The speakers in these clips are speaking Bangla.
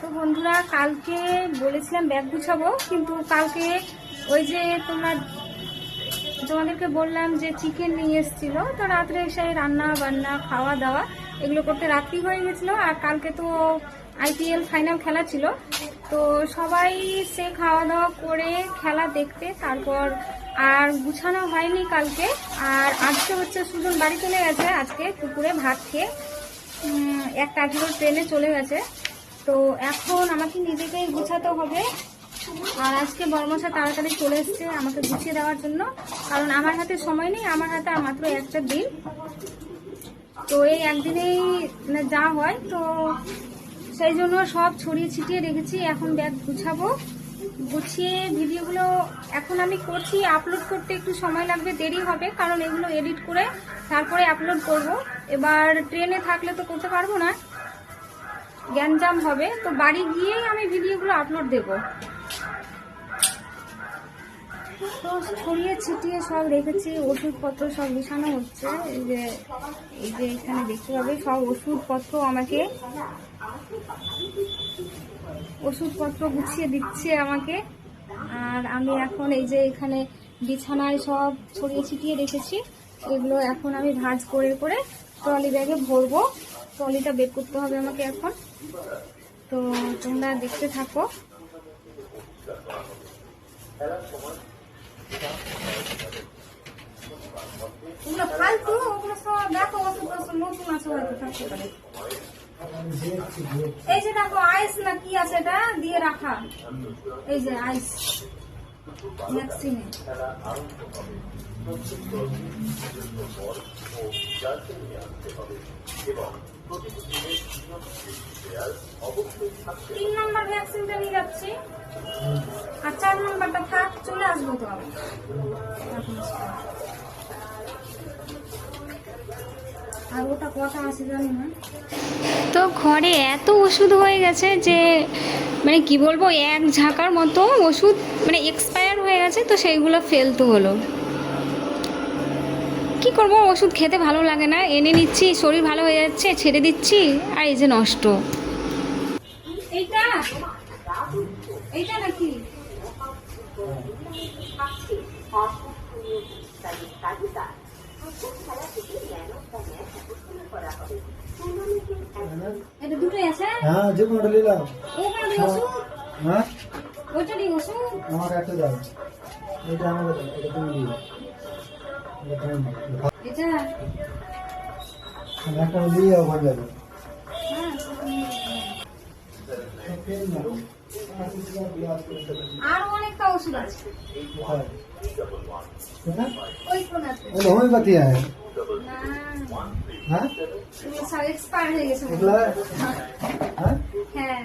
তো বন্ধুরা, কালকে বলেছিলাম ব্যাগ গুছাবো, কিন্তু কালকে ওই যে তোমার, তোমাদেরকে বললাম যে চিকেন নিয়ে এসেছিল, তো রাত্রে এসে রান্না বান্না খাওয়া দাওয়া এগুলো করতে রাত্রি হয়ে গেছিল, আর কালকে তো আইপিএল ফাইনাল খেলা ছিল। তো সবাই সে খাওয়া দাওয়া করে খেলা দেখতে, তারপর আর গুছানো হয়নি কালকে। আর আজকে হচ্ছে সুজন বাড়ি চলে গেছে, আজকে পুকুরে ভাত খেয়ে একটা এক কাজগুলো ট্রেনে চলে গেছে। তো এখন আমাকে নিজেকেই গুছাতে হবে। আর আজকে বর্মশা তাড়াতাড়ি চলে এসছে আমাকে গুছিয়ে দেওয়ার জন্য। কারণ আমার হাতে সময় নেই, আমার হাতে মাত্র একটা দিন। তো এই একদিনেই মানে যা হয়, তো সেই জন্য সব ছড়িয়ে ছিটিয়ে রেখেছি, এখন ব্যাগ গুছাবো। গুছিয়ে ভিডিওগুলো এখন আমি করছি আপলোড করতে একটু সময় লাগবে, দেরি হবে, কারণ এগুলো এডিট করে তারপরে আপলোড করব। এবার ট্রেনে থাকলে তো করতে পারব না। গ্যাঞ্জাম হবে, তো বাড়ি গিয়েই আমি ভিডিওগুলো আপলোড দেব। তো ছড়িয়ে ছিটিয়ে সব রেখেছি, ওষুধপত্র সব বিছানো হচ্ছে, এই যে এই যে এখানে দেখতে পাবে, সব ওষুধপত্র আমাকে, ওষুধপত্র গুছিয়ে দিচ্ছে আমাকে। আর আমি এখন এই যে এখানে বিছানায় সব ছড়িয়ে ছিটিয়ে রেখেছি, এগুলো এখন আমি ভাঁজ করে করে ট্রলি ব্যাগে ভরবো। ট্রলিটা বের করতে হবে আমাকে এখন। তো তোমরা দেখতে থাকো। ওগুলো দেখো আছে থাকতে এই যে দেখো, আইস না কি আছে এটা? দিয়ে রাখা। এই যে আইস। ভ্যাকসিনে তিন নম্বর ভ্যাকসিনটা নিয়ে যাচ্ছি। আর চার নম্বরটা থাক চলে আসব তো আমি এখন আসব। আর ওটা কথা আছে জানি না। তো ঘরে এত ওষুধ হয়ে গেছে যে মানে কি বলব এক ঝাঁকার মতো ওষুধ মানে এক্সপায়ার হয়ে গেছে তো সেইগুলো ফেলতে হলো। কি করব ওষুধ খেতে ভালো লাগে না। এনে নিচ্ছি শরীর ভালো হয়ে যাচ্ছে ছেড়ে দিচ্ছি আর এই যে নষ্ট। এইটা? এইটা নাকি? এটা দুটোই আছে? হ্যাঁ যে কোনোটা নিলাম ওখানে ওষুধ হ্যাঁ। ওইটা আমার একটা দাও। এটা আমার এটা তুমি দিও। এটা তুমি দিও। এটা? আমি একটা দিয়ে যাবে। হ্যাঁ আর অনেকটা ওষুধ আছে। এক্সপায়ার হয়ে? গেছে হ্যাঁ। হ্যাঁ?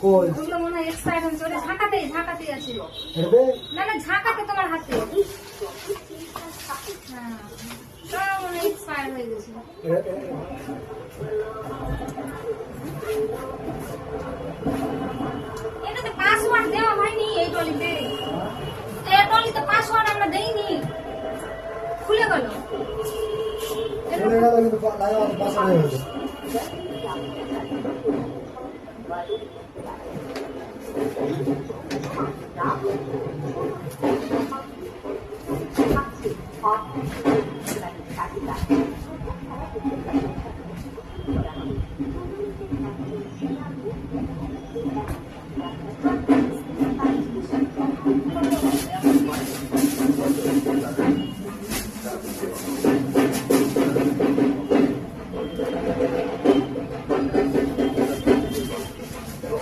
কোন ওগুলো মনে হয় এক্সপায়ার হয়েছে। ওটা ঢাকাতেই ঢাকাতেই আছে। না না ঢাকাতে তোমার হাতে। হ্যাঁ। মনে হয় এক্সপায়ার হয়ে গেছে। হয়নি এই টলিতে এই টলিতে পাসওয়ার্ড আমরা দেইনি। খুলে গেল। চলে গেল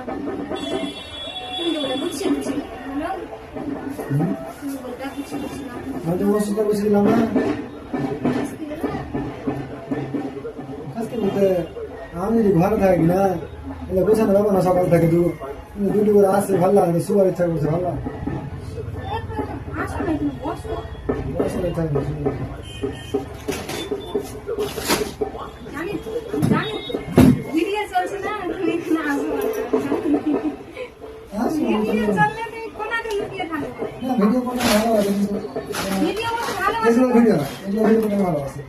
তুমি বলে বুঝছি বুঝছি হ্যালো হুম? তুমি বলতে বুঝছি বুঝছি না আমি তো ওষুধটা বেশি দিলাম না আজকে আজকে বলতে আমার আমি যদি ঘরে থাকি না তাহলে গোছানো যাব না সকাল থেকে ভিডিও ভিডিও না ভিডিও করতে ভালো আছে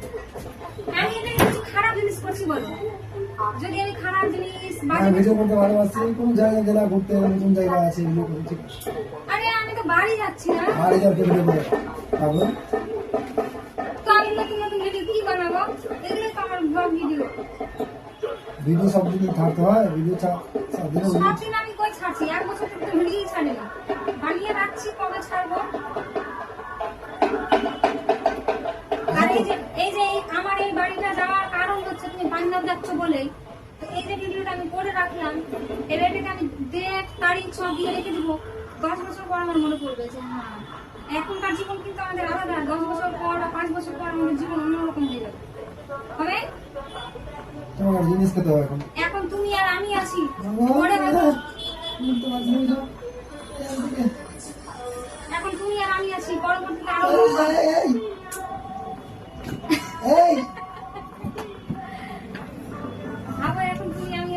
আমি এটা কিছু কোন জায়গায় ঘুরতে নতুন জায়গা আছে ভিডিও করে তারপর তো ভিডিও সব দিন থাকতে হয় ভিডিও সব দিনে সব দিন আমি কই ছাড়ছি এক বছর থেকে তো ভিডিওই ছাড়ি না বানিয়ে রাখছি কবে ছাড়বো? আর এই যে এই যে আমার এই বাড়িটা যাওয়ার কারণ হচ্ছে তুমি যাচ্ছ বলেই। তো এই যে ভিডিওটা আমি করে রাখলাম এবার এটাকে আমি ডেট তারিখ সব দিয়ে রেখে দেবো দশ বছর পর আমার মনে পড়বে যে হ্যাঁ এখনকার জীবন কিন্তু আমাদের আলাদা দশ বছর পর বা পাঁচ বছর পর আমাদের জীবন অন্যরকম হয়ে যাবে। হবে এখন। এখন তুমি আর আমি আছি। পরে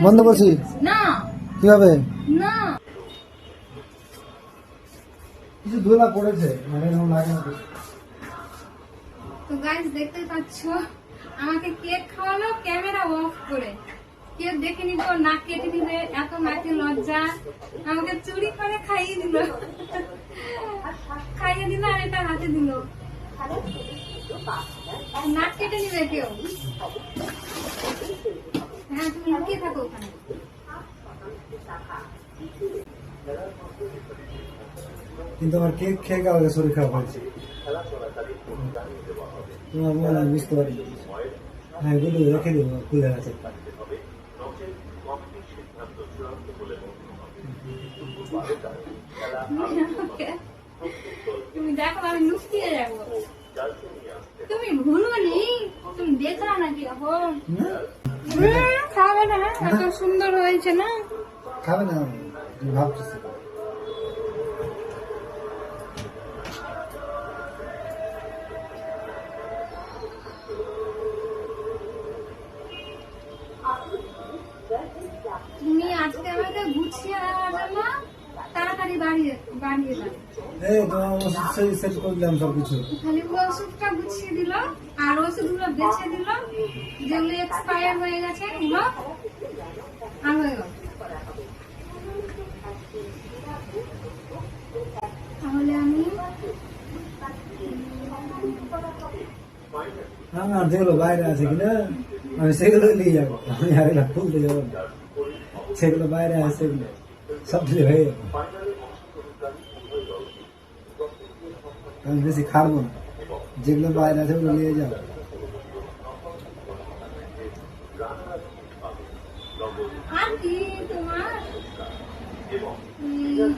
বন্ধ করছি। না কীভাবে না কিছু ধুলা পড়েছে মানে এরকম লাগে না তো। গাইস দেখতেই পাচ্ছ আমাকে কেক খাওয়ালো ক্যামেরা অফ করে কেউ দেখে নিব নাক কেটে নিবে, এত নাকে লজ্জা। আমাকে চুরি করে খাইয়ে দিল। খাইয়ে দিল আর এটা হাতে দিল। নাক কেটে নিবে কেউ। হ্যাঁ তুমি লুকিয়ে থাকো ওখানে। কিন্তু আমার কেক খেয়ে কাউকে শরীর খারাপ হয়েছে? তোমার বুঝতে পারি হ্যাঁ এগুলো রেখে দিও খুলে আছে তুমি দেখো আমি লুকিয়ে যাব তুমি তুমি দেখলা নাকি এখন? খাবে না এত সুন্দর হয়েছে না? খাবে না ভাবতেছি। তুমি আজকে আমাকে গুছিয়ে দেওয়ার জন্য তাড়াতাড়ি বাড়িয়ে বাড়িয়ে দাও। এই ওষুধ সেট করে দিলাম সব কিছু খালি ওষুধটা গুছিয়ে দিল আর ওষুধগুলো বেছে দিল যেগুলো এক্সপায়ার হয়ে গেছে ওগুলো আর হয়ে গেল। তাহলে আমি আমার যেগুলো বাইরে আছে কিনা? আমি সেগুলো নিয়ে যাব। আমি আর যাব সেগুলো বাইরে আছে সেগুলো সব দিলে হয়ে যাবে আমি বেশি খাব না যেগুলো বাইরে আছে ওগুলো নিয়ে যাব আর কি তোমার উম, যাব,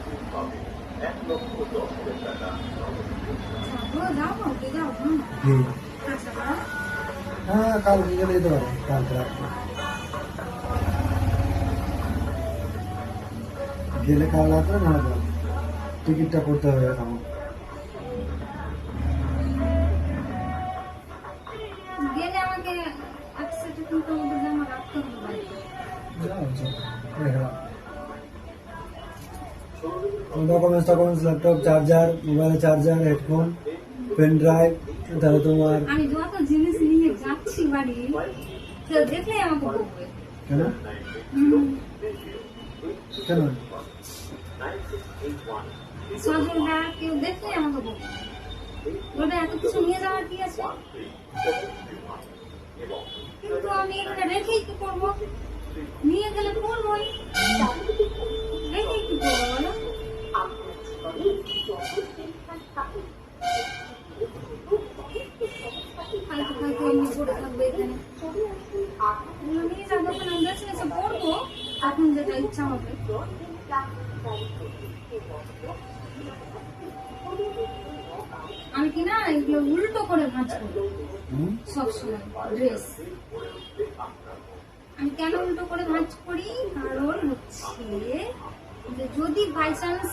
যাও ওকে যাও হুম। কি? আচ্ছা দাও। হ্যাঁ কাল বিকেলে যেতে পারে কালকে রাত্রে গেলে কাল রাত্রে না যাব টিকিটটা করতে হবে এখন। ডকুমেন্টস ডকুমেন্টস ল্যাপটপ চার্জার মোবাইলের চার্জার হেডফোন পেন ড্রাইভ তাহলে তোমার আমি যত জিনিস নিয়ে যাচ্ছি বাড়ি কেউ দেখলেই আমাকে বকবে। কেন? কেন? সজলরা কেউ দেখলেই আমাকে বকবে বলবে এত কিছু নিয়ে যাওয়ার কি আছে কিন্তু আমি এখানে রেখেই কি করব। নিয়ে গেলে করবোই রেখেই কি করব, বলো। এমনি পড়ে থাকবে এখানে। নিয়ে যাব যখন আমি বেছে বেছে পড়ব তখন যেটা ইচ্ছা হবে। এগুলো উল্টো করে ভাঁজ করব। হুম? সবসময় ড্রেস আমি কেন উল্টো করে ভাঁজ করি? কারণ হচ্ছে যে যদি বাই চান্স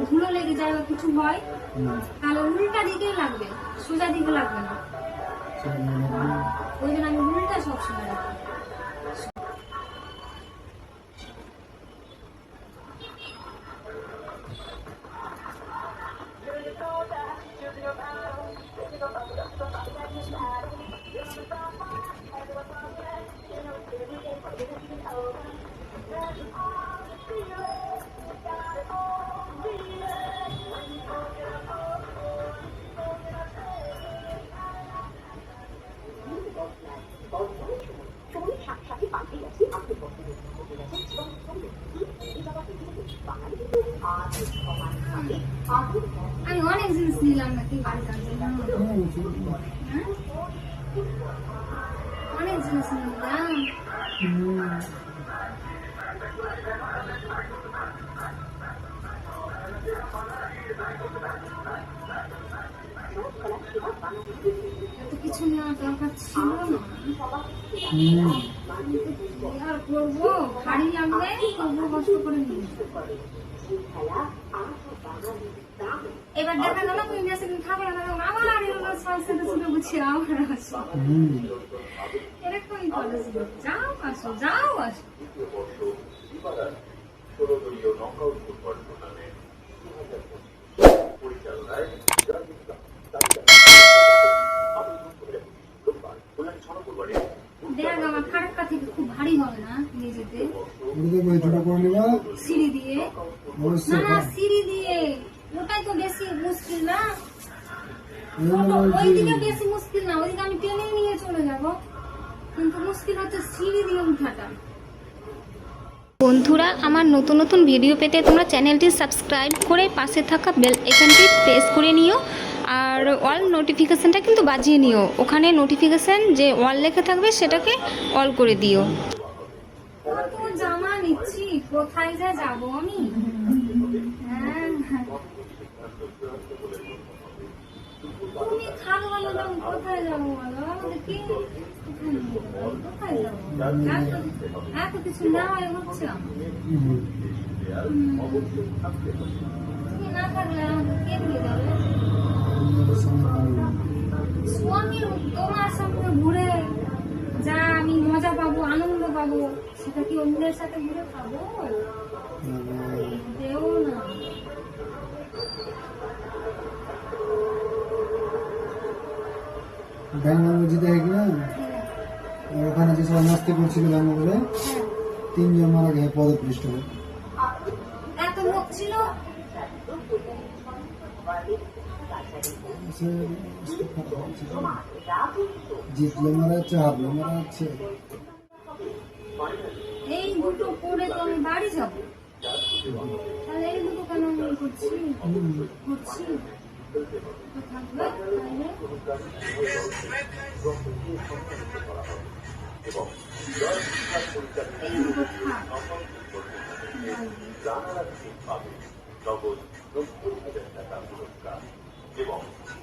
ধুলো লেগে যায় বা কিছু হয় তাহলে উল্টা দিকেই লাগবে সোজা দিকে লাগবে না। করি। ওই জন্য আমি উল্টা সবসময় রাখি। কিছু নেওয়ার দরকার ছিল না। আর করব ভারী লাগবে তবুও কষ্ট করে নিয়ে এবার দেখা গেল তুমি না তখন আবার এগুলো সাথে গুছিয়ে আসো এরকমই যাও আসো যাও আসো। খুব ভারী হবে না সিঁড়ি দিয়ে। না না সিঁড়ি দিয়ে। ওটাই তো বেশি মুশকিল না? ওইদিকে বেশি মুশকিল না ওইদিকে আমি টেনে নিয়ে চলে যাব। কিন্তু মুশকিল হচ্ছে সিঁড়ি দিয়ে উঠাটা। বন্ধুরা, আমার নতুন নতুন ভিডিও পেতে তোমরা চ্যানেলটি সাবস্ক্রাইব করে পাশে থাকা বেল এখানটি প্রেস করে নিও আর অল নোটিফিকেশানটা কিন্তু বাজিয়ে নিও। ওখানে নোটিফিকেশান যে অল লেখা থাকবে সেটাকে অল করে দিও। কোথায় আমি? হ্যাঁ। না কোথায় যাব বলো? কিছু হচ্ছে আমার হুম। তুমি না থাকলে আমাদের কে নিয়ে যাবে না। স্বামী তোমার সঙ্গে ঘুরে যা আমি মজা পাবো আনন্দ পাবো সেটা কি অন্যের সাথে ঘুরে পাবো দেও না হয় ওখানে যে সব নাস্তি করছিল হ্যাঁ। তিনজন মারা গেছে পদপৃষ্ট হয়ে। এত লোক ছিল? জিতলে মারা যাচ্ছে হারলে মারা যাচ্ছে এই দুটো পরে তো আমি বাড়ি যাব। তাহলে এই দুটো কেন আমি করছি।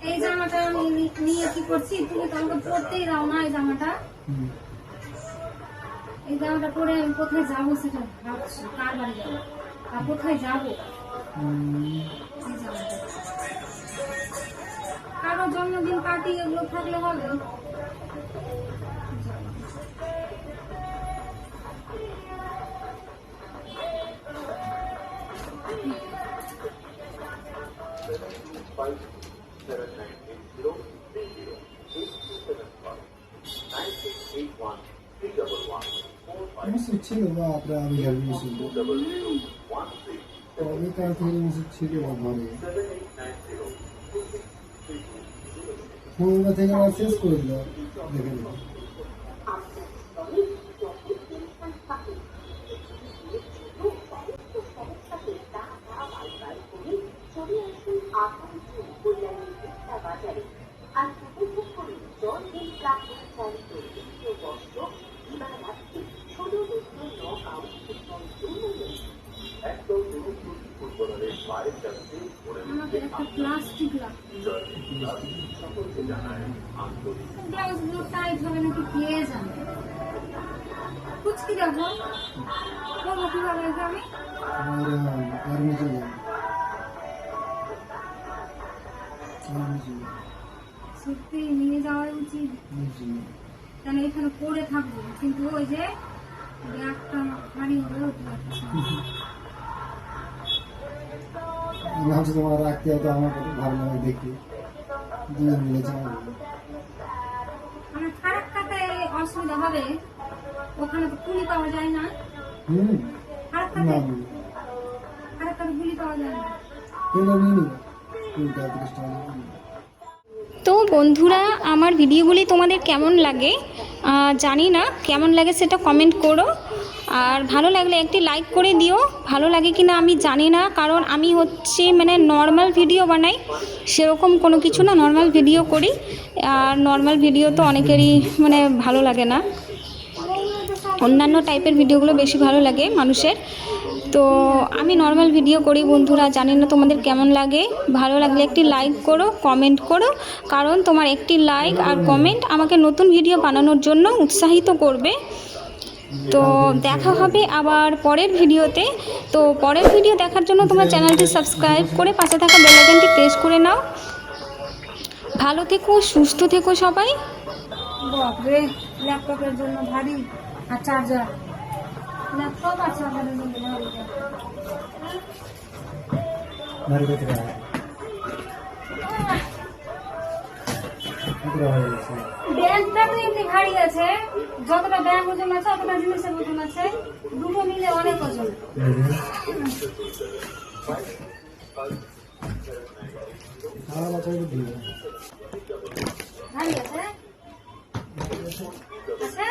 এই জামাটা আমি নিয়ে কি করছি? তুমি তো আমাকে পরতেই দাও না এই জামাটা। এই জামাটা পরে আমি কোথায় যাব সেটা ভাবছি, কার বাড়ি যাব? আর কোথায় যাব? পার্টি এগুলো থাকলে হবে মসজিদ ছিল বা আপনার আমি জানি মসজিদ কবে কাল থেকে মসজিদ ছিল বা ঘরে ফোনটা থেকে আবার শেষ করে দিল দেখে নিল আমাকে একটা প্লাস্টিক লাগবে ব্লাউজগুলো টাইট হবে নাকি কুচকি যাব? কীভাবে যাবে? সত্যি নিয়ে যাওয়া উচিত। কেন এখানে পড়ে থাকব? কিন্তু ওই যে ব্যাগটা ভারী ভাবছি তোমার রাখতে হয়তো আমার ভালো লাগে দেখি দুজন মিলে যাব আমার ফারাক্কাতে অসুবিধা হবে ওখানে তো পুলি পাওয়া যায় না। হুম। না ফারাক্কাতে ফারাক্কাতে গুলি পাওয়া যায় না। কিনলাম নিয়ে নিবো কুড়িটা তিরিশ টাকা তো বন্ধুরা আমার ভিডিওগুলি তোমাদের কেমন লাগে? জানি না কেমন লাগে সেটা কমেন্ট করো। আর ভালো লাগলে একটি লাইক করে দিও। ভালো লাগে কি না আমি জানি না, কারণ আমি হচ্ছে মানে নর্মাল ভিডিও বানাই। সেরকম কোনো কিছু না নর্মাল ভিডিও করি। আর নর্মাল ভিডিও তো অনেকেরই মানে ভালো লাগে না। অন্যান্য টাইপের ভিডিওগুলো বেশি ভালো লাগে মানুষের। তো আমি নর্মাল ভিডিও করি বন্ধুরা, জানি না তোমাদের কেমন লাগে। ভালো লাগলে একটি লাইক করো কমেন্ট করো। কারণ তোমার একটি লাইক আর কমেন্ট আমাকে নতুন ভিডিও বানানোর জন্য উৎসাহিত করবে। তো দেখা হবে আবার পরের ভিডিওতে। তো পরের ভিডিও দেখার জন্য তোমরা চ্যানেলটি সাবস্ক্রাইব করে পাশে থাকা বেল আইকনটি প্রেস করে নাও। ভালো থেকো সুস্থ থেকো সবাই। বাপরে ল্যাপটপের জন্য ভারী আর চার্জার ল্যাপটপ আর চার্জারের জন্য ভারী। হয়ে গেছে। ব্যাগটা তো এমনি ভারী আছে। যতটা ব্যাগ ওজন আছে ততটা জিনিসের ওজন আছে। দুটো মিলে অনেক ওজন। সারা বছর দিবে। ভারী আছে? আছে?